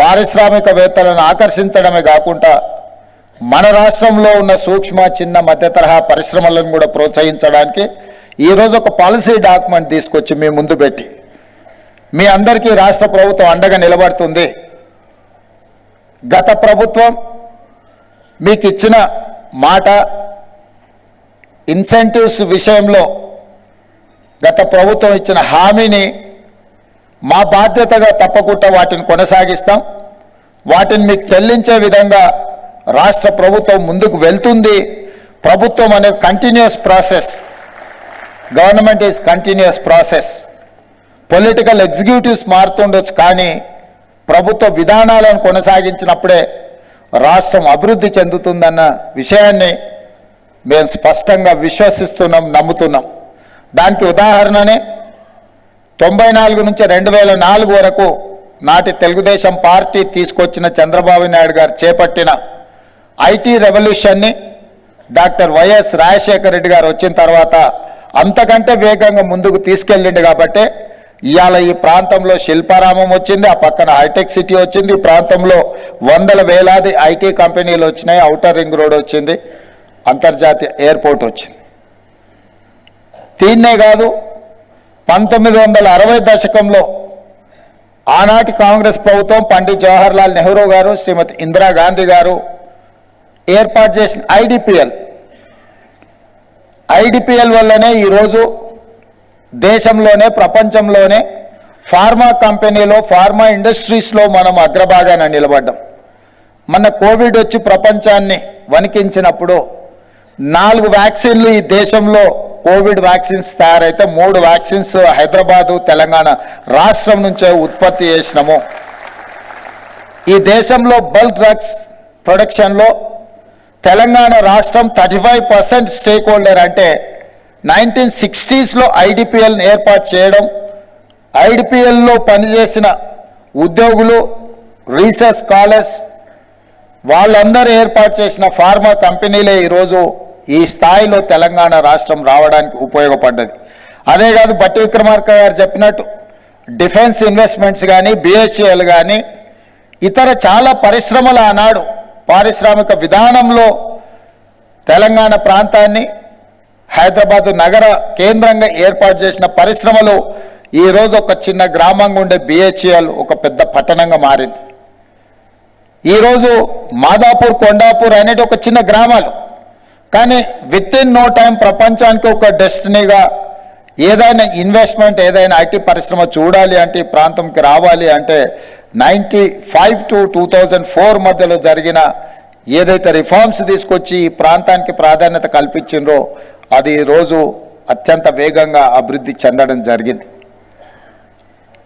పారిశ్రామికవేత్తలను ఆకర్షించడమే కాకుండా మన రాష్ట్రంలో ఉన్న సూక్ష్మ చిన్న మధ్య తరహా పరిశ్రమలను కూడా ప్రోత్సహించడానికి ఈరోజు ఒక పాలసీ డాక్యుమెంట్ తీసుకొచ్చి మీ ముందు పెట్టి మీ అందరికీ రాష్ట్ర ప్రభుత్వం అండగా నిలబడుతుంది. గత ప్రభుత్వం మీకు ఇచ్చిన మాట ఇన్సెంటివ్స్ విషయంలో గత ప్రభుత్వం ఇచ్చిన హామీని మా బాధ్యతగా తప్పకుండా వాటిని కొనసాగిస్తాం. వాటిని మీకు చెల్లించే విధంగా రాష్ట్ర ప్రభుత్వం ముందుకు వెళ్తుంది. ప్రభుత్వం అనే continuous process government is continuous process political executives మారుతుండొచ్చు కానీ ప్రభుత్వ విధానాలను కొనసాగించినప్పుడే రాష్ట్రం అభివృద్ధి చెందుతుందన్న విషయాన్ని మేము స్పష్టంగా విశ్వసిస్తున్నాం నమ్ముతున్నాం. దానికి ఉదాహరణనే తొంభై నాలుగు నుంచి రెండు వేల నాలుగు వరకు నాటి తెలుగుదేశం పార్టీ తీసుకొచ్చిన చంద్రబాబు నాయుడు గారు చేపట్టిన ఐటీ రెవల్యూషన్ని డాక్టర్ వైఎస్ రాజశేఖర రెడ్డి గారు వచ్చిన తర్వాత అంతకంటే వేగంగా ముందుకు తీసుకెళ్ళిండు కాబట్టి ఇవాళ ఈ ప్రాంతంలో శిల్పారామం వచ్చింది ఆ పక్కన హైటెక్ సిటీ వచ్చింది ఈ ప్రాంతంలో వందల వేలాది ఐటీ కంపెనీలు వచ్చినాయి అవుటర్ రింగ్ రోడ్ వచ్చింది అంతర్జాతీయ ఎయిర్పోర్ట్ వచ్చింది. దీన్నే కాదు పంతొమ్మిది వందల అరవై దశకంలో ఆనాటి కాంగ్రెస్ ప్రభుత్వం పండిత్ జవహర్లాల్ నెహ్రూ గారు శ్రీమతి ఇందిరాగాంధీ గారు ఏర్పాటు చేసిన ఐడిపిఎల్. ఐడిపిఎల్ వల్లనే ఈరోజు దేశంలోనే ప్రపంచంలోనే ఫార్మా కంపెనీలో ఫార్మా ఇండస్ట్రీస్లో మనం అగ్రభాగాన నిలబడ్డాం. మన కోవిడ్ వచ్చి ప్రపంచాన్ని వణికించినప్పుడు నాలుగు వ్యాక్సిన్లు ఈ దేశంలో కోవిడ్ వ్యాక్సిన్స్ తయారైతే మూడు వ్యాక్సిన్స్ హైదరాబాదు తెలంగాణ రాష్ట్రం నుంచే ఉత్పత్తి చేసినాము. ఈ దేశంలో బల్క్ డ్రగ్స్ ప్రొడక్షన్లో తెలంగాణ రాష్ట్రం thirty five percent stake holder అంటే నైన్టీన్ సిక్స్టీస్లో ఐడిపిఎల్ని ఏర్పాటు చేయడం ఐడిపిఎల్లో పనిచేసిన ఉద్యోగులు రీసెర్చ్ స్కాలర్స్ వాళ్ళందరూ ఏర్పాటు చేసిన ఫార్మా కంపెనీలే ఈరోజు ఈ స్థాయిలో తెలంగాణ రాష్ట్రం రావడానికి ఉపయోగపడ్డది. అదే కాదు బట్టి విక్రమార్క గారు చెప్పినట్టు డిఫెన్స్ ఇన్వెస్ట్మెంట్స్ కానీ బిహెచ్ఎల్ కానీ ఇతర చాలా పరిశ్రమలు ఆనాడు పారిశ్రామిక విధానంలో తెలంగాణ ప్రాంతాన్ని హైదరాబాద్ నగర కేంద్రంగా ఏర్పాటు చేసిన పరిశ్రమలు ఈరోజు ఒక చిన్న గ్రామంగా ఉండే బిహెచ్ఎల్ ఒక పెద్ద పట్టణంగా మారింది. ఈరోజు మాదాపూర్ కొండాపూర్ అనేటి ఒక చిన్న గ్రామాలు కానీ విత్ ఇన్ నో టైం ప్రపంచానికి ఒక డెస్టినీగా ఏదైనా ఇన్వెస్ట్మెంట్ ఏదైనా ఐటీ పరిశ్రమ చూడాలి అంటే ఈ ప్రాంతంకి రావాలి అంటే ninety five to two thousand four మధ్యలో జరిగిన ఏదైతే రిఫార్మ్స్ తీసుకొచ్చి ఈ ప్రాంతానికి ప్రాధాన్యత కల్పించిండ్రో అది ఈరోజు అత్యంత వేగంగా అభివృద్ధి చెందడం జరిగింది.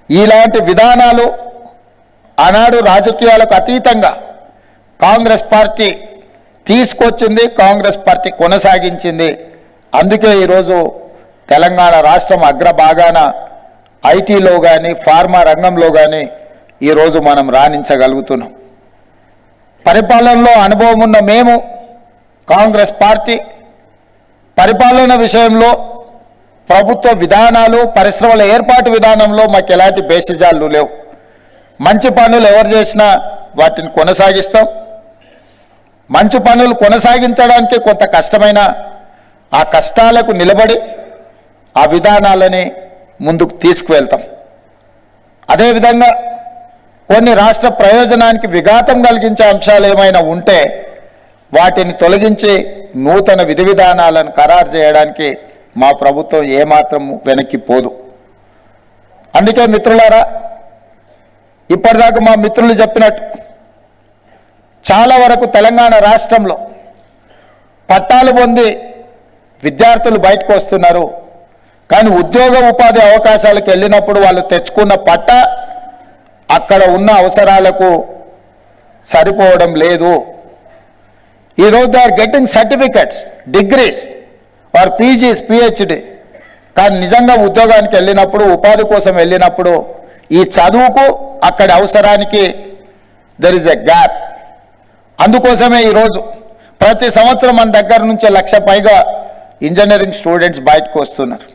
ఇలాంటి విధానాలు ఆనాడు రాజకీయాలకు అతీతంగా కాంగ్రెస్ పార్టీ తీసుకొచ్చింది కాంగ్రెస్ పార్టీ కొనసాగించింది. అందుకే ఈరోజు తెలంగాణ రాష్ట్రం అగ్రభాగాన ఐటీలో కానీ ఫార్మా రంగంలో కానీ ఈరోజు మనం రాణించగలుగుతున్నాం. పరిపాలనలో అనుభవం ఉన్న మేము కాంగ్రెస్ పార్టీ పరిపాలన విషయంలో ప్రభుత్వ విధానాలు పరిశ్రమల ఏర్పాటు విధానంలో మాకు ఎలాంటి బేసిజాలు లేవు. మంచి పనులు ఎవరు చేసినా వాటిని కొనసాగిస్తాం. మంచి పనులు కొనసాగించడానికి కొంత కష్టమైన ఆ కష్టాలకు నిలబడి ఆ విధానాలని ముందుకు తీసుకువెళ్తాం. అదేవిధంగా కొన్ని రాష్ట్ర ప్రయోజనానికి విఘాతం కలిగించే అంశాలు ఏమైనా ఉంటే వాటిని తొలగించి నూతన విధి విధానాలను ఖరారు చేయడానికి మా ప్రభుత్వం ఏమాత్రం వెనక్కి పోదు. అందుకే మిత్రులారా ఇప్పటిదాకా మా మిత్రులు చెప్పినట్టు చాలా వరకు తెలంగాణ రాష్ట్రంలో పట్టాలు పొంది విద్యార్థులు బయటకు వస్తున్నారు. కానీ ఉద్యోగ ఉపాధి అవకాశాలకు వెళ్ళినప్పుడు వాళ్ళు తెచ్చుకున్న పట్ట అక్కడ ఉన్న అవసరాలకు సరిపోవడం లేదు. ఈరోజు they are getting certificates degrees or PGs PhD కానీ నిజంగా ఉద్యోగానికి వెళ్ళినప్పుడు ఉపాధి కోసం వెళ్ళినప్పుడు ఈ చదువుకు అక్కడి అవసరానికి దెర్ ఇస్ ఎ గ్యాప్ అందుకోసమే ఈరోజు ప్రతి సంవత్సరం మన దగ్గర నుంచి లక్ష పైగా ఇంజనీరింగ్ స్టూడెంట్స్ బయటకు వస్తున్నారు.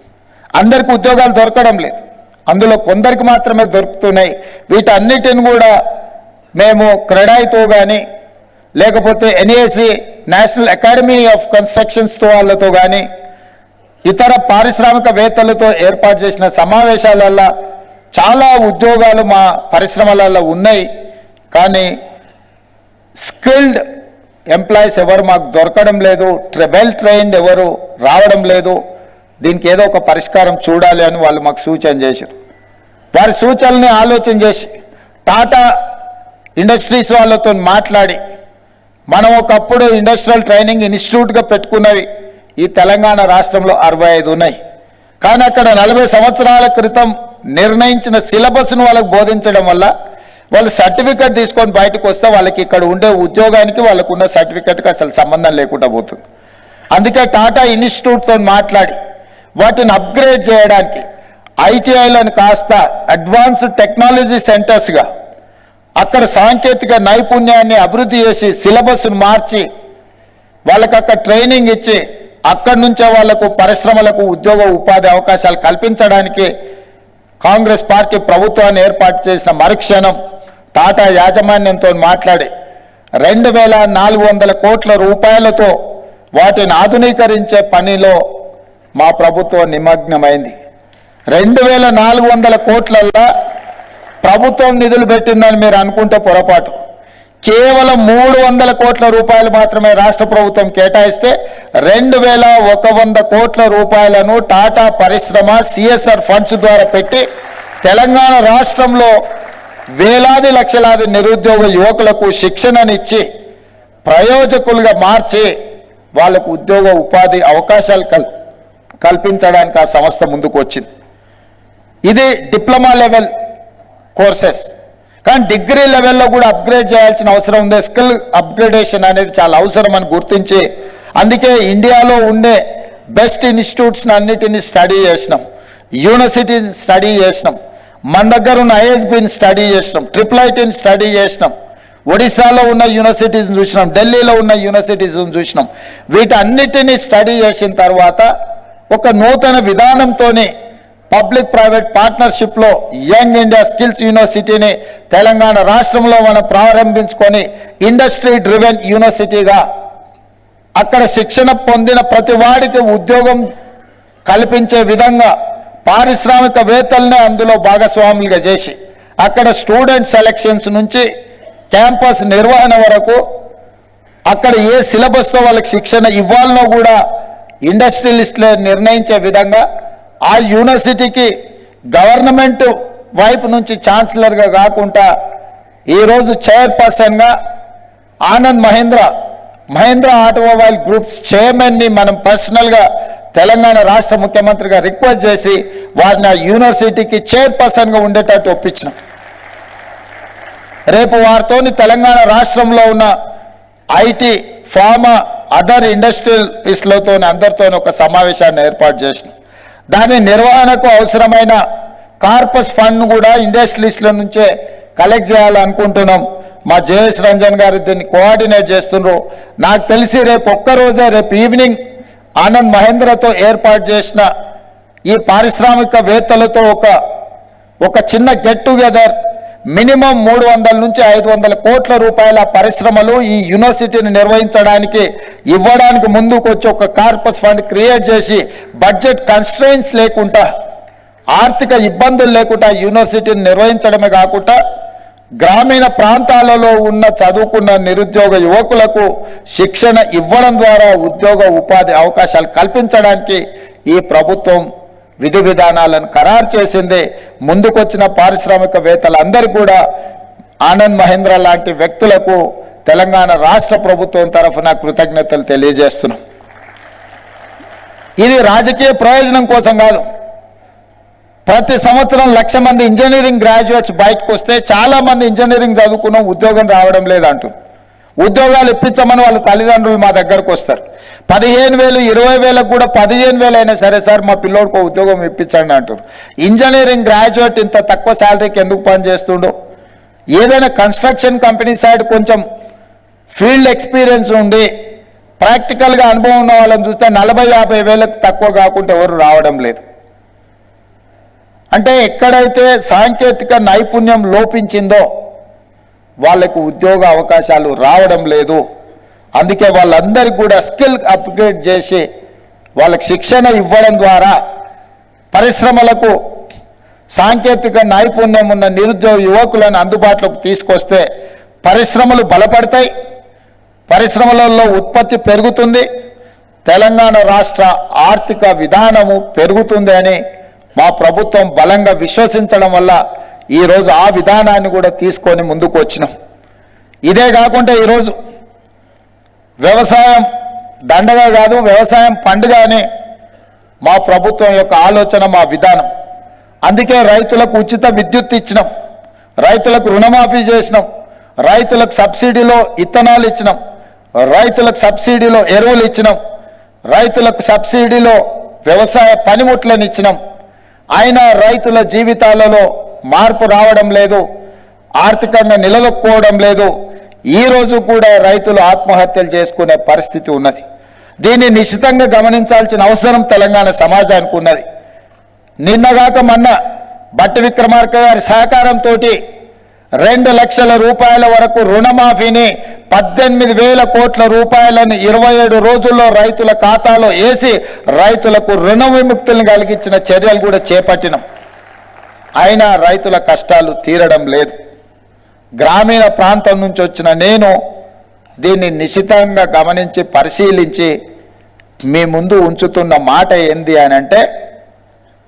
అందరికి ఉద్యోగాలు దొరకడం లేదు. అందులో కొందరికి మాత్రమే దొరుకుతున్నాయి. వీటన్నిటిని కూడా మేము క్రెడాయితో కానీ లేకపోతే ఎన్ఏసి నేషనల్ అకాడమీ ఆఫ్ కన్స్ట్రక్షన్స్తో వాళ్ళతో కానీ ఇతర పారిశ్రామికవేత్తలతో ఏర్పాటు చేసిన సమావేశాలల్లో చాలా ఉద్యోగాలు మా పరిశ్రమలలో ఉన్నాయి. కానీ స్కిల్డ్ ఎంప్లాయీస్ ఎవరు మాకు దొరకడం లేదు. ట్రెబెల్ ట్రైన్డ్ ఎవరు రావడం లేదు. దీనికి ఏదో ఒక పరిష్కారం చూడాలి అని వాళ్ళు మాకు సూచన చేశారు. వారి సూచనల్ని ఆలోచన చేసి టాటా ఇండస్ట్రీస్ వాళ్ళతో మాట్లాడి మనం ఒకప్పుడు ఇండస్ట్రియల్ ట్రైనింగ్ ఇన్స్టిట్యూట్గా పెట్టుకున్నవి ఈ తెలంగాణ రాష్ట్రంలో అరవై ఐదు ఉన్నాయి. కానీ అక్కడ నలభై సంవత్సరాల క్రితం నిర్ణయించిన సిలబస్ను వాళ్ళకు బోధించడం వల్ల వాళ్ళు సర్టిఫికెట్ తీసుకొని బయటకు వస్తే వాళ్ళకి ఇక్కడ ఉండే ఉద్యోగానికి వాళ్ళకు ఉన్న సర్టిఫికెట్కి అసలు సంబంధం లేకుండా పోతుంది. అందుకే టాటా ఇన్స్టిట్యూట్తో మాట్లాడి వాటిని అప్గ్రేడ్ చేయడానికి ఐటీఐలను కాస్త అడ్వాన్స్డ్ టెక్నాలజీ సెంటర్స్గా అక్కడ సాంకేతిక నైపుణ్యాన్ని అభివృద్ధి చేసి సిలబస్ను మార్చి వాళ్ళకి అక్కడ ట్రైనింగ్ ఇచ్చి అక్కడి నుంచే వాళ్ళకు పరిశ్రమలకు ఉద్యోగ ఉపాధి అవకాశాలు కల్పించడానికి కాంగ్రెస్ పార్టీ ప్రభుత్వాన్ని ఏర్పాటు చేసిన మరుక్షణం టాటా యాజమాన్యంతో మాట్లాడి రెండు వేల నాలుగు వందల కోట్ల రూపాయలతో వాటిని ఆధునీకరించే పనిలో మా ప్రభుత్వం నిమగ్నమైంది. రెండు వేల నాలుగు వందల కోట్లల్లా ప్రభుత్వం నిధులు పెట్టిందని మీరు అనుకుంటే పొరపాటు. కేవలం మూడు వందల కోట్ల రూపాయలు మాత్రమే రాష్ట్ర ప్రభుత్వం కేటాయిస్తే రెండు వేల ఒక వంద కోట్ల రూపాయలను టాటా పరిశ్రమ సిఎస్ఆర్ ఫండ్స్ ద్వారా పెట్టి తెలంగాణ రాష్ట్రంలో వేలాది లక్షలాది నిరుద్యోగ యువకులకు శిక్షణనిచ్చి ప్రయోజకులుగా మార్చి వాళ్ళకు ఉద్యోగ ఉపాధి అవకాశాలు కల్ కల్పించడానికి ఆ సంస్థ ముందుకు వచ్చింది ఇది డిప్లొమా లెవెల్ కోర్సెస్. కానీ డిగ్రీ లెవెల్లో కూడా అప్గ్రేడ్ చేయాల్సిన అవసరం ఉంది. స్కిల్ అప్గ్రేడేషన్ అనేది చాలా అవసరం అని గుర్తించి అందుకే ఇండియాలో ఉండే బెస్ట్ ఇన్స్టిట్యూట్స్ని అన్నిటిని స్టడీ చేసినాం. యూనివర్సిటీని స్టడీ చేసినాం. మన దగ్గర ఉన్న ఐఎస్బిని స్టడీ చేసినాం ట్రిపుల్ ఐటీని స్టడీ చేసినాం ఒడిశాలో ఉన్న యూనివర్సిటీస్ని చూసినాం ఢిల్లీలో ఉన్న యూనివర్సిటీస్ని చూసినాం. వీటన్నిటినీ స్టడీ చేసిన తర్వాత ఒక నూతన విధానంతోనే పబ్లిక్ ప్రైవేట్ పార్ట్నర్షిప్లో యంగ్ ఇండియా స్కిల్స్ యూనివర్సిటీని తెలంగాణ రాష్ట్రంలో మనం ప్రారంభించుకొని ఇండస్ట్రీ డ్రివెన్ యూనివర్సిటీగా అక్కడ శిక్షణ పొందిన ప్రతి వాడికి ఉద్యోగం కల్పించే విధంగా పారిశ్రామికవేత్తలనే అందులో భాగస్వాములుగా చేసి అక్కడ స్టూడెంట్ సెలక్షన్స్ నుంచి క్యాంపస్ నిర్వహణ వరకు అక్కడ ఏ సిలబస్తో వాళ్ళకి శిక్షణ ఇవ్వాలనో కూడా ఇండస్ట్రియలిస్టులే నిర్ణయించే విధంగా ఆ యూనివర్సిటీకి గవర్నమెంట్ వైపు నుంచి ఛాన్సలర్గా కాకుండా ఈరోజు చైర్పర్సన్గా ఆనంద్ మహేంద్ర మహేంద్ర ఆటోమొబైల్ గ్రూప్స్ చైర్మన్ని మనం పర్సనల్గా తెలంగాణ రాష్ట్ర ముఖ్యమంత్రిగా రిక్వెస్ట్ చేసి వారిని ఆ యూనివర్సిటీకి చైర్పర్సన్గా ఉండేటట్టు ఒప్పించిన. రేపు వారితోని తెలంగాణ రాష్ట్రంలో ఉన్న ఐటీ ఫార్మా అదర్ ఇండస్ట్రియలిస్ట్లతో అందరితో ఒక సమావేశాన్ని ఏర్పాటు చేసిన. దాని నిర్వహణకు అవసరమైన కార్పస్ ఫండ్ కూడా ఇండస్ట్రియలిస్టుల నుంచే కలెక్ట్ చేయాలనుకుంటున్నాం. మా జేఎస్ రంజన్ గారు దీన్ని కోఆర్డినేట్ చేస్తున్నారు నాకు తెలిసి రేపు ఒక్కరోజే రేపు ఈవినింగ్ ఆనంద్ మహేంద్రతో ఏర్పాటు చేసిన ఈ పారిశ్రామికవేత్తలతో ఒక ఒక చిన్న గెట్ టుగెదర్ మినిమం మూడు వందల నుంచి ఐదు వందల కోట్ల రూపాయల పరిశ్రమలు ఈ యూనివర్సిటీని నిర్వహించడానికి ఇవ్వడానికి ముందుకు వచ్చి ఒక కార్పస్ ఫండ్ క్రియేట్ చేసి బడ్జెట్ కన్స్ట్రెయిన్స్ లేకుండా ఆర్థిక ఇబ్బందులు లేకుండా యూనివర్సిటీని నిర్వహించడమే కాకుండా గ్రామీణ ప్రాంతాలలో ఉన్న చదువుకున్న నిరుద్యోగ యువకులకు శిక్షణ ఇవ్వడం ద్వారా ఉద్యోగ ఉపాధి అవకాశాలు కల్పించడానికి ఈ ప్రభుత్వం విధి విధానాలను ఖరారు చేసింది. ముందుకొచ్చిన పారిశ్రామికవేత్తలందరూ కూడా ఆనంద్ మహేంద్ర లాంటి వ్యక్తులకు తెలంగాణ రాష్ట్ర ప్రభుత్వం తరఫున కృతజ్ఞతలు తెలియజేస్తున్నాం. ఇది రాజకీయ ప్రయోజనం కోసం కాదు. ప్రతి సంవత్సరం లక్ష మంది ఇంజనీరింగ్ గ్రాడ్యుయేట్స్ బయటకు వస్తే చాలా మంది ఇంజనీరింగ్ చదువుకున్నాం ఉద్యోగం రావడం లేదంటారు ఉద్యోగాలు ఇప్పించమని వాళ్ళ తల్లిదండ్రులు మా దగ్గరకు వస్తారు. పదిహేను వేలు ఇరవై వేలకు కూడా పదిహేను వేలు అయినా సరే సార్ మా పిల్లోడికి ఉద్యోగం ఇప్పించండి అంటారు ఇంజనీరింగ్ గ్రాడ్యుయేట్ ఇంత తక్కువ శాలరీకి ఎందుకు పని చేస్తుండో ఏదైనా కన్స్ట్రక్షన్ కంపెనీ సైడ్ కొంచెం ఫీల్డ్ ఎక్స్పీరియన్స్ ఉండి ప్రాక్టికల్గా అనుభవం ఉన్న వాళ్ళని చూస్తే నలభై యాభై వేలకు తక్కువ కాకుండా ఎవరు రావడం లేదు. అంటే ఎక్కడైతే సాంకేతిక నైపుణ్యం లోపించిందో వాళ్ళకు ఉద్యోగ అవకాశాలు రావడం లేదు. అందుకే వాళ్ళందరికీ కూడా స్కిల్ అప్గ్రేడ్ చేసి వాళ్ళకి శిక్షణ ఇవ్వడం ద్వారా పరిశ్రమలకు సాంకేతిక నైపుణ్యం ఉన్న నిరుద్యోగ యువకులను అందుబాటులోకి తీసుకొస్తే పరిశ్రమలు బలపడతాయి. పరిశ్రమలలో ఉత్పత్తి పెరుగుతుంది. తెలంగాణ రాష్ట్ర ఆర్థిక విధానము పెరుగుతుంది అని మా ప్రభుత్వం బలంగా విశ్వసించడం వల్ల ఈరోజు ఆ విధానాన్ని కూడా తీసుకొని ముందుకు వచ్చినాం. ఇదే కాకుండా ఈరోజు వ్యవసాయం దండగా కాదు వ్యవసాయం పండుగ అనే మా ప్రభుత్వం యొక్క ఆలోచన మా విధానం. అందుకే రైతులకు ఉచిత విద్యుత్ ఇచ్చినాం. రైతులకు రుణమాఫీ చేసినాం. రైతులకు సబ్సిడీలో ఇత్తనాలు ఇచ్చినాం. రైతులకు సబ్సిడీలో ఎరువులు ఇచ్చినాం. రైతులకు సబ్సిడీలో వ్యవసాయ పనిముట్లను ఇచ్చినాం. ఆయన రైతుల జీవితాలలో మార్పు రావడం లేదు ఆర్థికంగా నిలదొక్కుకోవడం లేదు. ఈ రోజు కూడా రైతులు ఆత్మహత్యలు చేసుకునే పరిస్థితి ఉన్నది. దీన్ని నిశ్చితంగా గమనించాల్సిన అవసరం తెలంగాణ సమాజానికి ఉన్నది. నిన్నగాక మొన్న బట్టి విక్రమార్క గారి సహకారంతో రెండు లక్షల రూపాయల వరకు రుణమాఫీని పద్దెనిమిది వేల కోట్ల రూపాయలను ఇరవై ఏడు రోజుల్లో రైతుల ఖాతాలో వేసి రైతులకు రుణ విముక్తులను కలిగించిన చర్యలు కూడా చేపట్టినాం. అయినా రైతుల కష్టాలు తీరడం లేదు. గ్రామీణ ప్రాంతం నుంచి వచ్చిన నేను దీన్ని నిశితంగా గమనించి పరిశీలించి మీ ముందు ఉంచుతున్న మాట ఏంది అని అంటే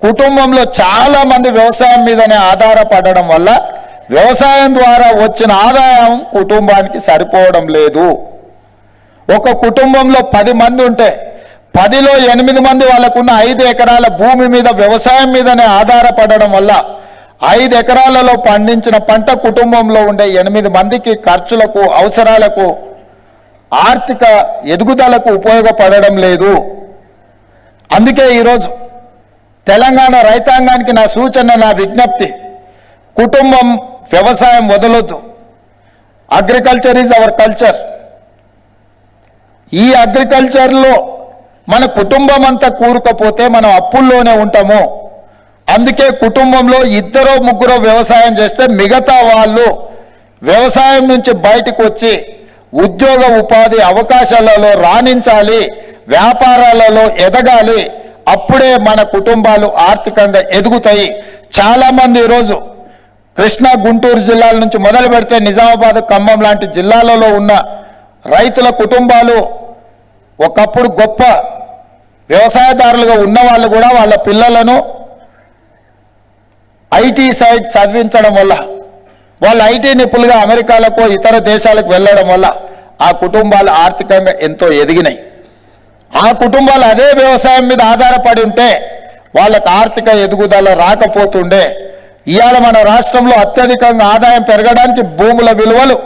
కుటుంబంలో చాలామంది వ్యవసాయం మీదనే ఆధారపడడం వల్ల వ్యవసాయం ద్వారా వచ్చిన ఆదాయం కుటుంబానికి సరిపోవడం లేదు. ఒక కుటుంబంలో పది మంది ఉంటే పదిలో ఎనిమిది మంది వాళ్ళకున్న ఐదు ఎకరాల భూమి మీద వ్యవసాయం మీదనే ఆధారపడడం వల్ల ఐదు ఎకరాలలో పండించిన పంట కుటుంబంలో ఉండే ఎనిమిది మందికి ఖర్చులకు అవసరాలకు ఆర్థిక ఎదుగుదలకు ఉపయోగపడడం లేదు. అందుకే ఈరోజు తెలంగాణ రైతాంగానికి నా సూచన నా విజ్ఞప్తి కుటుంబం వ్యవసాయం వదలొద్దు. అగ్రికల్చర్ ఈజ్ అవర్ కల్చర్ ఈ అగ్రికల్చర్లో మన కుటుంబం అంతా కూరుకపోతే మనం అప్పుల్లోనే ఉంటాము. అందుకే కుటుంబంలో ఇద్దరో ముగ్గురో వ్యవసాయం చేస్తే మిగతా వాళ్ళు వ్యవసాయం నుంచి బయటకు వచ్చి ఉద్యోగ ఉపాధి అవకాశాలలో రాణించాలి వ్యాపారాలలో ఎదగాలి. అప్పుడే మన కుటుంబాలు ఆర్థికంగా ఎదుగుతాయి. చాలామంది ఈరోజు కృష్ణా గుంటూరు జిల్లాల నుంచి మొదలు పెడితే నిజామాబాద్ ఖమ్మం లాంటి జిల్లాలలో ఉన్న రైతుల కుటుంబాలు ఒకప్పుడు గొప్ప వ్యవసాయదారులుగా ఉన్న వాళ్ళు కూడా వాళ్ళ పిల్లలను ఐటీ సైడ్ చదివించడం వల్ల వాళ్ళు ఐటీ నిపుణులుగా అమెరికాలకు ఇతర దేశాలకు వెళ్ళడం వల్ల ఆ కుటుంబాలు ఆర్థికంగా ఎంతో ఎదిగినాయి. ఆ కుటుంబాలు అదే వ్యవసాయం మీద ఆధారపడి ఉంటే వాళ్ళకు ఆర్థిక ఎదుగుదల రాకపోతుండే ఇవాళ మన రాష్ట్రంలో అత్యధికంగా ఆదాయం పెరగడానికి భూముల విలువలు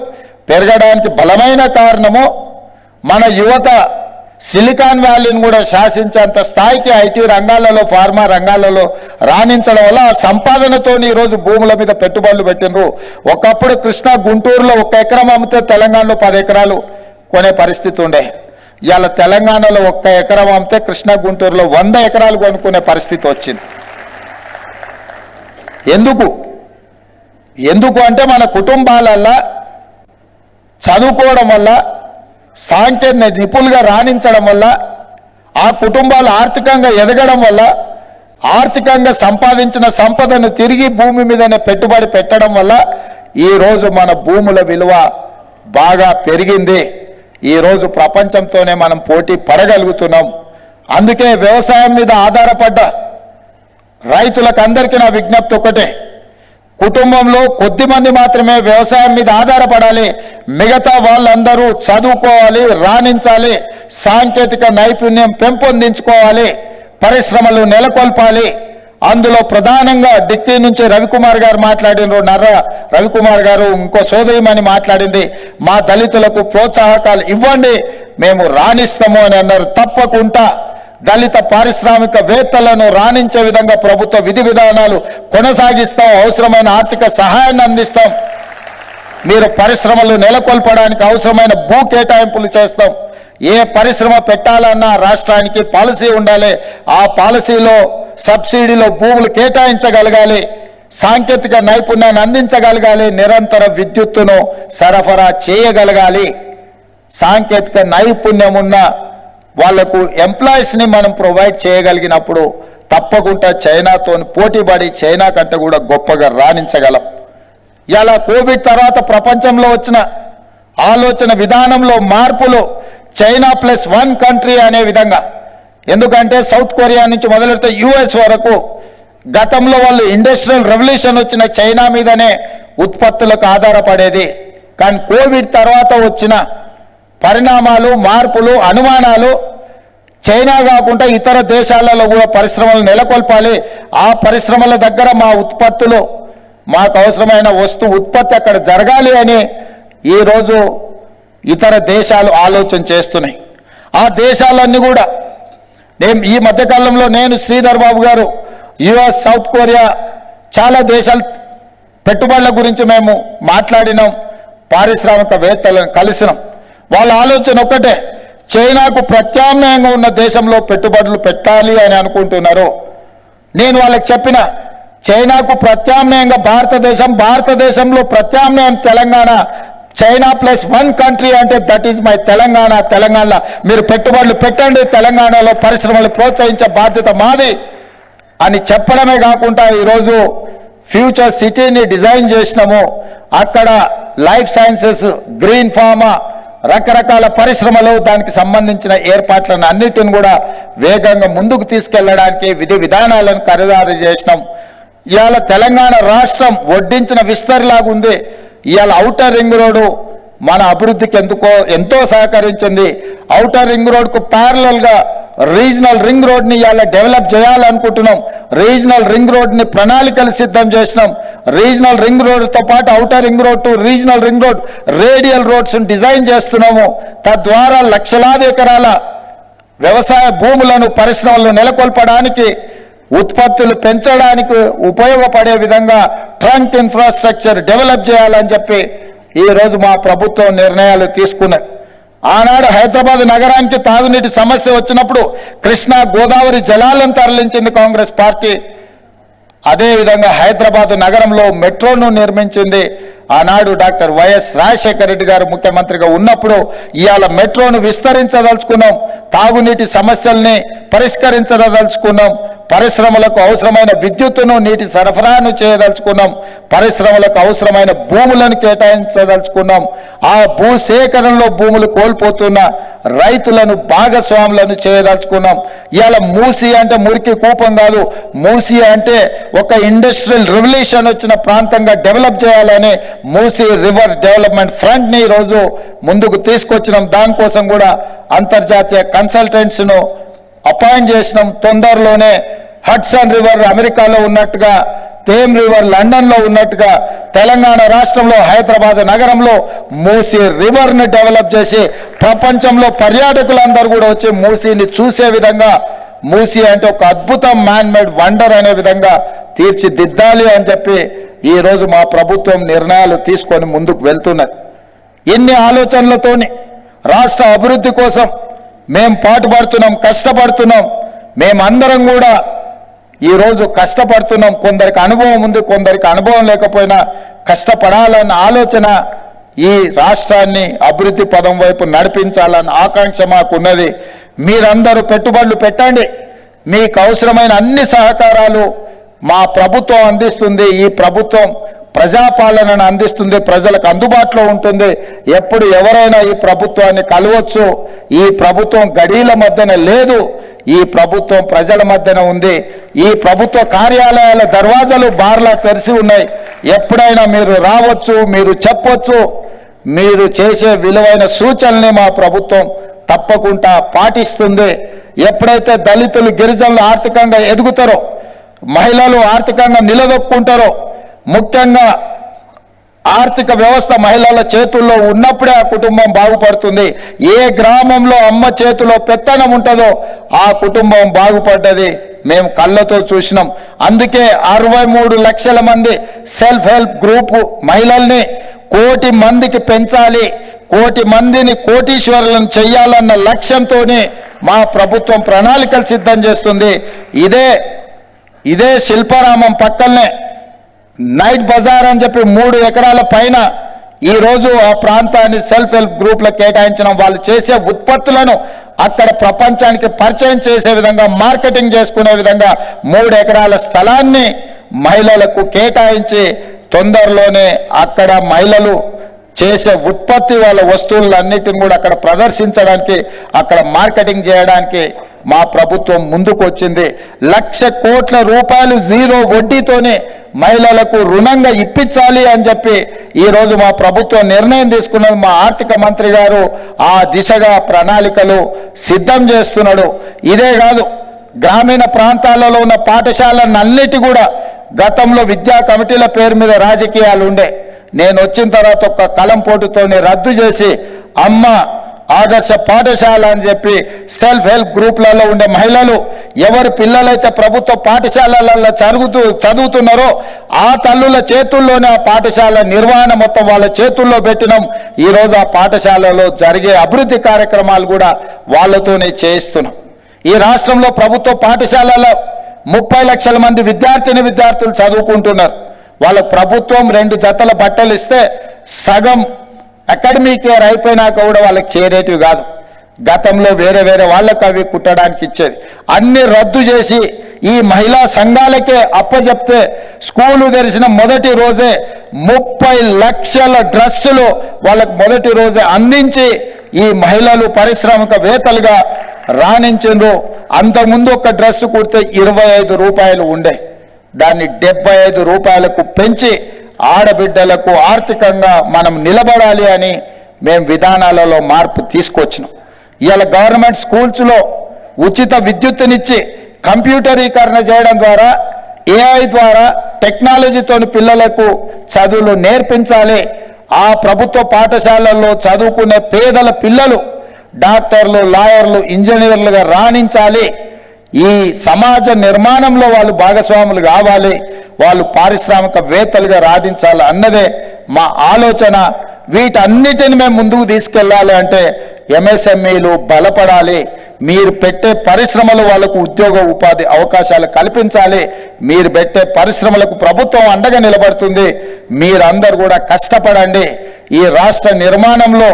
పెరగడానికి బలమైన కారణము మన యువత సిలికాన్ వ్యాలీని కూడా శాసించేంత స్థాయికి ఐటీ రంగాలలో ఫార్మా రంగాలలో రాణించడం వల్ల సంపాదనతో ఈరోజు భూముల మీద పెట్టుబడులు పెట్టినరు ఒకప్పుడు కృష్ణా గుంటూరులో ఒక ఎకరం అమ్మితే తెలంగాణలో పది ఎకరాలు కొనే పరిస్థితి ఉండే. ఇవాళ తెలంగాణలో ఒక్క ఎకరం అమ్మితే కృష్ణా గుంటూరులో వంద ఎకరాలు కొనుక్కునే పరిస్థితి వచ్చింది. ఎందుకు? ఎందుకు అంటే మన కుటుంబాలల్లో చదువుకోవడం వల్ల సాంకేతిక నిపుణులుగా రాణించడం వల్ల ఆ కుటుంబాలు ఆర్థికంగా ఎదగడం వల్ల ఆర్థికంగా సంపాదించిన సంపదను తిరిగి భూమి మీదనే పెట్టుబడి పెట్టడం వల్ల ఈరోజు మన భూముల విలువ బాగా పెరిగింది. ఈరోజు ప్రపంచంతోనే మనం పోటీ పడగలుగుతున్నాం. అందుకే వ్యవసాయం మీద ఆధారపడ్డ రైతులకు అందరికీ నా విజ్ఞప్తి ఒకటే కుటుంబంలో కొద్దిమంది మాత్రమే వ్యవసాయం మీద ఆధారపడాలి. మిగతా వాళ్ళందరూ చదువుకోవాలి రాణించాలి సాంకేతిక నైపుణ్యం పెంపొందించుకోవాలి పరిశ్రమలు నెలకొల్పాలి. అందులో ప్రధానంగా డిక్టీ నుంచి రవికుమార్ గారు మాట్లాడినరు నర్ర రవికుమార్ గారు ఇంకో సోదరిమని మాట్లాడింది మా దళితులకు ప్రోత్సాహకాలు ఇవ్వండి మేము రాణిస్తాము అని అన్నారు. తప్పకుండా దళిత పారిశ్రామికవేత్తలను రాణించే విధంగా ప్రభుత్వ విధి విధానాలు కొనసాగిస్తాం అవసరమైన ఆర్థిక సహాయాన్ని అందిస్తాం. మీరు పరిశ్రమలు నెలకొల్పడానికి అవసరమైన భూ కేటాయింపులు చేస్తాం. ఏ పరిశ్రమ పెట్టాలన్నా రాష్ట్రానికి పాలసీ ఉండాలి. ఆ పాలసీలో సబ్సిడీలో భూములు కేటాయించగలగాలి. సాంకేతిక నైపుణ్యాన్ని అందించగలగాలి. నిరంతర విద్యుత్తును సరఫరా చేయగలగాలి. సాంకేతిక నైపుణ్యం ఉన్న వాళ్ళకు ఎంప్లాయీస్ని మనం ప్రొవైడ్ చేయగలిగినప్పుడు తప్పకుండా చైనాతో పోటీపడి చైనా కంటే కూడా గొప్పగా రాణించగలం. ఇలా కోవిడ్ తర్వాత ప్రపంచంలో వచ్చిన ఆలోచన విధానంలో మార్పులు చైనా ప్లస్ వన్ కంట్రీ అనే విధంగా. ఎందుకంటే సౌత్ కొరియా నుంచి మొదలెడితే యుఎస్ వరకు గతంలో వాళ్ళు ఇండస్ట్రియల్ రెవల్యూషన్ వచ్చిన చైనా మీదనే ఉత్పత్తులకు ఆధారపడేది. కానీ కోవిడ్ తర్వాత వచ్చిన పరిణామాలు మార్పులు అనుమానాలు చైనా కాకుండా ఇతర దేశాలలో కూడా పరిశ్రమలు నెలకొల్పాలి. ఆ పరిశ్రమల దగ్గర మా ఉత్పత్తులు మాకు అవసరమైన వస్తు ఉత్పత్తి అక్కడ జరగాలి అని ఈరోజు ఇతర దేశాలు ఆలోచన చేస్తున్నాయి. ఆ దేశాలన్నీ కూడా నేను ఈ మధ్యకాలంలో నేను శ్రీధర్ బాబు గారు యుఎస్ సౌత్ కొరియా చాలా దేశాలు పెట్టుబడుల గురించి మేము మాట్లాడినాం పారిశ్రామికవేత్తలను కలిసినాం. వాళ్ళ ఆలోచన ఒక్కటే చైనాకు ప్రత్యామ్నాయంగా ఉన్న దేశంలో పెట్టుబడులు పెట్టాలి అని అనుకుంటున్నారు. నేను వాళ్ళకి చెప్పిన చైనాకు ప్రత్యామ్నాయంగా భారతదేశం భారతదేశంలో ప్రత్యామ్నాయం Telangana China plus one country అంటే దట్ ఈజ్ మై తెలంగాణ తెలంగాణలో మీరు పెట్టుబడులు పెట్టండి తెలంగాణలో పరిశ్రమలు ప్రోత్సహించే బాధ్యత మాది అని చెప్పడమే కాకుండా ఈరోజు ఫ్యూచర్ సిటీని డిజైన్ చేసినాము. అక్కడ లైఫ్ సైన్సెస్ గ్రీన్ ఫార్మా రకరకాల పరిశ్రమలు దానికి సంబంధించిన ఏర్పాట్లను అన్నిటిని కూడా వేగంగా ముందుకు తీసుకెళ్ళడానికి విధి విధానాలను ఖరీదారు చేసినాం. ఇవాళ తెలంగాణ రాష్ట్రం వడ్డించిన విస్తరిలాగా ఉంది. ఇవాళ ఔటర్ రింగ్ రోడ్డు మన అభివృద్ధికి ఎందుకో ఎంతో సహకరించింది. ఔటర్ రింగ్ రోడ్కు ప్యారలల్గా రీజనల్ రింగ్ రోడ్ని ఇవాళ డెవలప్ చేయాలనుకుంటున్నాం. రీజనల్ రింగ్ రోడ్ని ప్రణాళికలు సిద్ధం చేసినాం. రీజనల్ రింగ్ రోడ్తో పాటు outer ring road to regional ring road radial రోడ్స్ను design చేస్తున్నాము. తద్వారా లక్షలాది ఎకరాల వ్యవసాయ భూములను పరిశ్రమలను నెలకొల్పడానికి ఉత్పత్తులు పెంచడానికి ఉపయోగపడే విధంగా ట్రంక్ ఇన్ఫ్రాస్ట్రక్చర్ డెవలప్ చేయాలని చెప్పి ఈరోజు మా ప్రభుత్వం నిర్ణయాలు తీసుకున్నది. ఆనాడు హైదరాబాద్ నగరానికి తాగునీటి సమస్య వచ్చినప్పుడు కృష్ణా గోదావరి జలాలను తరలించింది కాంగ్రెస్ పార్టీ. అదేవిధంగా హైదరాబాద్ నగరంలో మెట్రోను నిర్మించింది ఆనాడు డాక్టర్ వైఎస్ రాజశేఖర రెడ్డి గారు ముఖ్యమంత్రిగా ఉన్నప్పుడు ఇవాళ మెట్రోను విస్తరించదలుచుకున్నాం. తాగునీటి సమస్యల్ని పరిష్కరించదలుచుకున్నాం. పరిశ్రమలకు అవసరమైన విద్యుత్తును నీటి సరఫరాను చేయదలుచుకున్నాం. పరిశ్రమలకు అవసరమైన భూములను కేటాయించదలుచుకున్నాం. ఆ భూ సేకరణలో భూములు కోల్పోతున్న రైతులను భాగస్వాములను చేయదలుచుకున్నాం. ఇవాళ మూసి అంటే మురికి కూపం కాదు. మూసి అంటే ఒక ఇండస్ట్రియల్ రెవల్యూషన్ వచ్చిన ప్రాంతంగా డెవలప్ చేయాలని మూసీ రివర్ డెవలప్మెంట్ ఫ్రంట్ని ఈరోజు ముందుకు తీసుకొచ్చినాం. దానికోసం కూడా అంతర్జాతీయ కన్సల్టెంట్స్ను అపాయింట్ చేసినాం. తొందరలోనే హడ్సన్ రివర్ అమెరికాలో ఉన్నట్టుగా తేమ్ రివర్ లండన్లో ఉన్నట్టుగా తెలంగాణ రాష్ట్రంలో హైదరాబాద్ నగరంలో మూసీ రివర్ని డెవలప్ చేసి ప్రపంచంలో పర్యాటకులందరూ కూడా వచ్చి మూసీని చూసే విధంగా మూసీ అంటే ఒక అద్భుతం మ్యాన్ మేడ్ వండర్ అనే విధంగా తీర్చిదిద్దాలి అని చెప్పి ఈరోజు మా ప్రభుత్వం నిర్ణయాలు తీసుకొని ముందుకు వెళ్తున్నది. ఇన్ని ఆలోచనలతోని రాష్ట్ర అభివృద్ధి కోసం మేం పాటుపడుతున్నాం కష్టపడుతున్నాం. మేమందరం కూడా ఈరోజు కష్టపడుతున్నాం. కొందరికి అనుభవం ఉంది కొందరికి అనుభవం లేకపోయినా కష్టపడాలన్న ఆలోచన ఈ రాష్ట్రాన్ని అభివృద్ధి పదం వైపు నడిపించాలన్న ఆకాంక్ష మాకున్నది. మీరందరూ పెట్టుబడులు పెట్టండి. మీకు అవసరమైన అన్ని సహకారాలు మా ప్రభుత్వం అందిస్తుంది ఈ ప్రభుత్వం ప్రజాపాలనను అందిస్తుంది ప్రజలకు అందుబాటులో ఉంటుంది. ఎప్పుడు ఎవరైనా ఈ ప్రభుత్వాన్ని కలవచ్చు ఈ ప్రభుత్వం గడీల మధ్యన లేదు ఈ ప్రభుత్వం ప్రజల మధ్యన ఉంది. ఈ ప్రభుత్వ కార్యాలయాల దర్వాజాలు బార్లా తెరిచి ఉన్నాయి. ఎప్పుడైనా మీరు రావచ్చు మీరు చెప్పొచ్చు మీరు చేసే విలువైన సూచనల్ని మా ప్రభుత్వం తప్పకుండా పాటిస్తుంది. ఎప్పుడైతే దళితులు గిరిజనులు ఆర్థికంగా ఎదుగుతారో మహిళలు ఆర్థికంగా నిలదొక్కుంటారో ముఖ్యంగా ఆర్థిక వ్యవస్థ మహిళల చేతుల్లో ఉన్నప్పుడే ఆ కుటుంబం బాగుపడుతుంది. ఏ గ్రామంలో అమ్మ చేతిలో పెత్తనం ఉంటుందో ఆ కుటుంబం బాగుపడ్డది. మేము కళ్ళతో చూసినాం. అందుకే అరవై మూడు లక్షల మంది సెల్ఫ్ హెల్ప్ గ్రూప్ మహిళల్ని కోటి మందికి పెంచాలి. కోటి మందిని కోటీశ్వరులను చేయాలన్న లక్ష్యంతోనే మా ప్రభుత్వం ప్రణాళికలు సిద్ధం చేస్తుంది. ఇదే ఇదే శిల్పారామం పక్కనే నైట్ బజార్ అని చెప్పి మూడు ఎకరాల పైన ఈ రోజు ఆ ప్రాంతాన్ని సెల్ఫ్ హెల్ప్ గ్రూప్ల కేటాయించడం వాళ్ళు చేసే ఉత్పత్తులను అక్కడ ప్రపంచానికి పరిచయం చేసే విధంగా మార్కెటింగ్ చేసుకునే విధంగా మూడు ఎకరాల స్థలాన్ని మహిళలకు కేటాయించి తొందరలోనే అక్కడ మహిళలు చేసే ఉత్పత్తి వాళ్ళ వస్తువులన్నిటిని కూడా అక్కడ ప్రదర్శించడానికి అక్కడ మార్కెటింగ్ చేయడానికి మా ప్రభుత్వం ముందుకు వచ్చింది లక్ష కోట్ల రూపాయలు జీరో వడ్డీతోనే మహిళలకు రుణంగా ఇప్పించాలి అని చెప్పి ఈరోజు మా ప్రభుత్వం నిర్ణయం తీసుకున్నది. మా ఆర్థిక మంత్రి గారు ఆ దిశగా ప్రణాళికలు సిద్ధం చేస్తున్నాడు. ఇదే కాదు గ్రామీణ ప్రాంతాలలో ఉన్న పాఠశాలలన్నిటి కూడా గతంలో విద్యా కమిటీల పేరు మీద రాజకీయాలు ఉండే. నేను వచ్చిన తర్వాత ఒక కలం పోటుతోని రద్దు చేసి అమ్మ ఆదర్శ పాఠశాల అని చెప్పి సెల్ఫ్ హెల్ప్ గ్రూప్లలో ఉండే మహిళలు ఎవరి పిల్లలైతే ప్రభుత్వ పాఠశాలలలో చదువుతూ చదువుతున్నారో ఆ తల్లుల చేతుల్లోనే ఆ పాఠశాల నిర్వహణ మొత్తం వాళ్ళ చేతుల్లో పెట్టినాం. ఈరోజు ఆ పాఠశాలలో జరిగే అభివృద్ధి కార్యక్రమాలు కూడా వాళ్ళతోనే చేయిస్తున్నాం. ఈ రాష్ట్రంలో ప్రభుత్వ పాఠశాలలో ముప్పై లక్షల మంది విద్యార్థిని విద్యార్థులు చదువుకుంటున్నారు. వాళ్ళ ప్రభుత్వం రెండు జతల బట్టలు ఇస్తే సగం అకాడమిక్ ఇయర్ అయిపోయినాక కూడా వాళ్ళకి చేరేటివి కాదు. గతంలో వేరే వేరే వాళ్ళకు అవి కుట్టడానికి ఇచ్చేది. అన్ని రద్దు చేసి ఈ మహిళా సంఘాలకే అప్పచెప్తే స్కూలు తెరిచిన మొదటి రోజే ముప్పై లక్షల డ్రెస్సులు వాళ్ళకు మొదటి రోజే అందించి ఈ మహిళలు పారిశ్రామికవేత్తలుగా రాణించిండ్రు అంతకుముందు ఒక డ్రెస్ కుడితే ఇరవై ఐదు రూపాయలు ఉండే. దాన్ని డెబ్బై ఐదు రూపాయలకు పెంచి ఆడబిడ్డలకు ఆర్థికంగా మనం నిలబడాలి అని మేము విధానాలలో మార్పు తీసుకొచ్చినాం. ఇవాళ గవర్నమెంట్ స్కూల్స్లో ఉచిత విద్యుత్తునిచ్చి కంప్యూటరీకరణ చేయడం ద్వారా ఏఐ ద్వారా టెక్నాలజీతోని పిల్లలకు చదువులు నేర్పించాలి. ఆ ప్రభుత్వ పాఠశాలల్లో చదువుకునే పేదల పిల్లలు డాక్టర్లు లాయర్లు ఇంజనీర్లుగా రాణించాలి. ఈ సమాజ నిర్మాణంలో వాళ్ళు భాగస్వాములు కావాలి వాళ్ళు పారిశ్రామికవేత్తలుగా రాణించాలి అన్నదే మా ఆలోచన. వీటన్నిటిని మేము ముందుకు తీసుకెళ్ళాలి అంటే ఎంఎస్ఎంఈలు బలపడాలి. మీరు పెట్టే పరిశ్రమలు వాళ్ళకు ఉద్యోగ ఉపాధి అవకాశాలు కల్పించాలి. మీరు పెట్టే పరిశ్రమలకు ప్రభుత్వం అండగా నిలబడుతుంది. మీరందరూ కూడా కష్టపడండి. ఈ రాష్ట్ర నిర్మాణంలో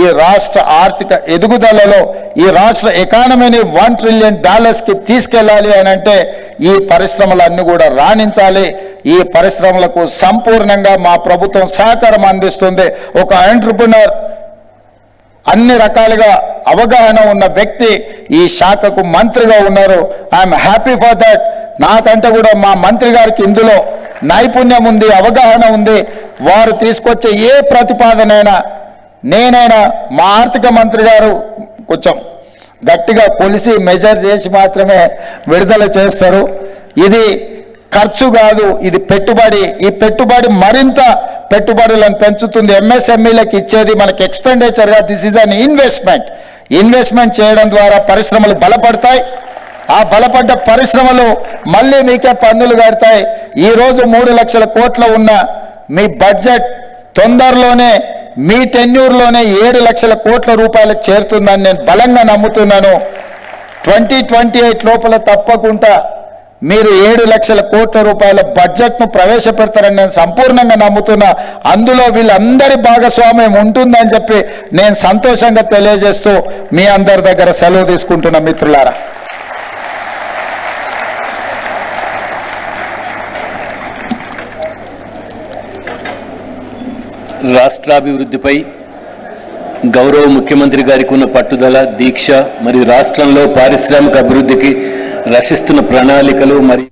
ఈ రాష్ట్ర ఆర్థిక ఎదుగుదలలో ఈ రాష్ట్ర ఎకానమీని వన్ ట్రిలియన్ డాలర్స్కి తీసుకెళ్ళాలి అని అంటే ఈ పరిశ్రమలన్నీ కూడా రాణించాలి. ఈ పరిశ్రమలకు సంపూర్ణంగా మా ప్రభుత్వం సహకారం అందిస్తుంది. ఒక ఎంటర్ప్రినర్ అన్ని రకాలుగా అవగాహన ఉన్న వ్యక్తి ఈ శాఖకు మంత్రిగా ఉన్నారు. I'm happy for that. నాకంటే కూడా మా మంత్రి గారికి ఇందులో నైపుణ్యం ఉంది అవగాహన ఉంది వారు తీసుకొచ్చే ఏ ప్రతిపాదనైనా నేనైనా మా ఆర్థిక మంత్రి గారు కొంచెం గట్టిగా కొలిసి మెజర్ చేసి మాత్రమే విడుదల చేస్తారు. ఇది ఖర్చు కాదు ఇది పెట్టుబడి. ఈ పెట్టుబడి మరింత పెట్టుబడులను పెంచుతుంది. ఎంఎస్ఎంఈలకు ఇచ్చేది మనకి ఎక్స్పెండిచర్గా this is an investment investment చేయడం ద్వారా పరిశ్రమలు బలపడతాయి. ఆ బలపడ్డ పరిశ్రమలు మళ్ళీ మీకే పన్నులు కడతాయి. ఈరోజు మూడు లక్షల కోట్ల ఉన్న మీ బడ్జెట్ తొందరలోనే మీ టెన్యూర్లోనే ఏడు లక్షల కోట్ల రూపాయలకు చేరుతుందని నేను బలంగా నమ్ముతున్నాను. ట్వంటీ ట్వంటీ ఎయిట్ లోపల తప్పకుండా మీరు ఏడు లక్షల కోట్ల రూపాయల బడ్జెట్ను ప్రవేశపెడతారని నేను సంపూర్ణంగా నమ్ముతున్నా. అందులో వీళ్ళందరి భాగస్వామ్యం ఉంటుందని చెప్పి నేను సంతోషంగా తెలియజేస్తూ మీ అందరి దగ్గర సెలవు తీసుకుంటున్న మిత్రులారా. రాష్ట్రాభివృద్ధిపై గౌరవ ముఖ్యమంత్రి గారికి ఉన్న పట్టుదల దీక్ష మరియు రాష్ట్రంలో పారిశ్రామిక అభివృద్ధికి రక్షిస్తున్న ప్రణాళికలు మరియు